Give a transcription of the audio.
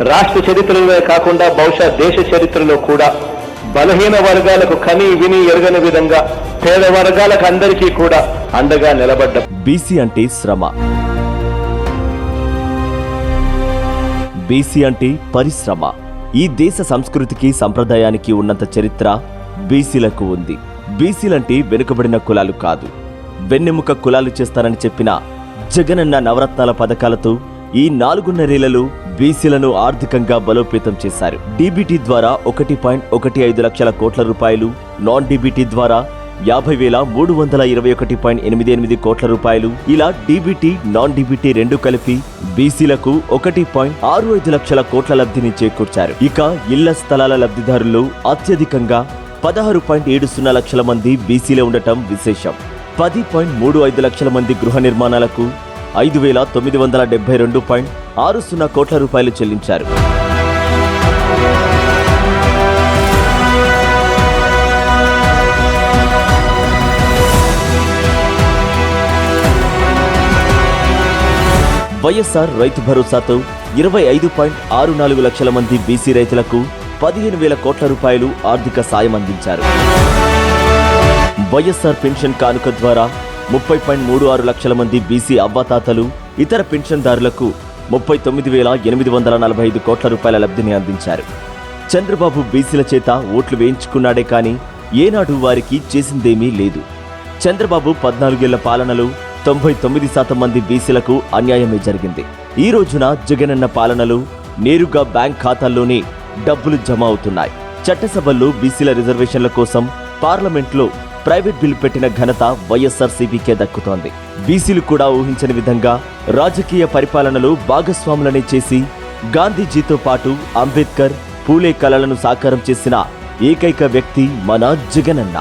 రాష్ట్ర చరిత్రలో కాకుండా బహుశా దేశ చరిత్రలో కూడా బలహీన వర్గాలకు కని విని ఎరగని విధంగా పేద వర్గాలకు అందరికీ కూడా అండగా నిలబడ్డ బీసీ అంటే శ్రమ. బీసీ అంటే పరిశ్రమ. ఈ దేశ సంస్కృతికి సంప్రదాయానికి ఉన్నంత చరిత్ర బీసీలకు ఉంది. బీసీలంటే వెనుకబడిన కులాలు కాదు. వెన్నెముక కులాలు చేస్తారని చెప్పిన జగనన్న నవరత్నాల పథకాలతో ఈ నాలుగున్నరేళ్ళలో బీసీలను ఆర్థికంగా బలోపేతం చేశారు. డీబీటీ ద్వారా ఒకటి పాయింట్ ఒకటి ఐదు లక్షల కోట్ల రూపాయలు నాన్ డీబీటీ ద్వారా యాభై వేల మూడు వందల ఇరవై ఒకటి పాయింట్ ఎనిమిది ఎనిమిది కోట్ల రూపాయలు. ఇలా డీబీటీ నాన్ డీబీటీ రెండు కలిపి బీసీలకు ఒకటి పాయింట్ ఆరు ఐదు లక్షల కోట్ల లబ్ధిని చేకూర్చారు. ఇక ఇళ్ళ స్థలాల లబ్ధిదారులు అత్యధికంగా పదహారు పాయింట్ ఏడు సున్నా లక్షల మంది బీసీలే ఉండటం విశేషం. పది పాయింట్ మూడు ఐదు లక్షల మంది గృహ నిర్మాణాలకు ఐదు వేల తొమ్మిది వందల డెబ్బై రెండు పాయింట్ ఆరు సున్నా కోట్ల రూపాయలు చెల్లించారు. వైఎస్ఆర్ రైతు భరోసాతో ఇరవై ఐదు పాయింట్ ఆరు నాలుగు లక్షల మంది బీసీ రైతులకు పదిహేను వేల కోట్ల రూపాయలు ఆర్థిక సాయం అందించారు. వైఎస్ఆర్ పెన్షన్ కానుక ద్వారా ముప్పై పాయింట్ మూడు ఆరు లక్షల మంది బీసీ అవ్వాతాతలు ఇతర పెన్షన్దారులకు ముప్పై తొమ్మిది వేల ఎనిమిది వందల నలభై ఐదు కోట్ల రూపాయల లబ్ధిని అందించారు. చంద్రబాబు బీసీల చేత ఓట్లు వేయించుకున్నాడే కానీ ఏనాడు వారికి చేసిందేమీ లేదు. చంద్రబాబు పద్నాలుగేళ్ళ పాలనలో తొంభై తొమ్మిది శాతం మంది బీసీలకు అన్యాయమే జరిగింది. ఈ రోజున జగనన్న పాలనలో నేరుగా బ్యాంక్ ఖాతాల్లోనే డబ్బులు జమ అవుతున్నాయి. చట్టసభల్లో బీసీల రిజర్వేషన్ల కోసం పార్లమెంట్లో ప్రైవేట్ బిల్లు పెట్టిన ఘనత వైఎస్ఆర్ సిపికే దక్కుతోంది. బీసీలు కూడా ఊహించని విధంగా రాజకీయ పరిపాలనలో భాగస్వాములనే చేసి గాంధీజీతో పాటు అంబేద్కర్ పూలే కళలను సాకారం చేసిన ఏకైక వ్యక్తి మన జగనన్న.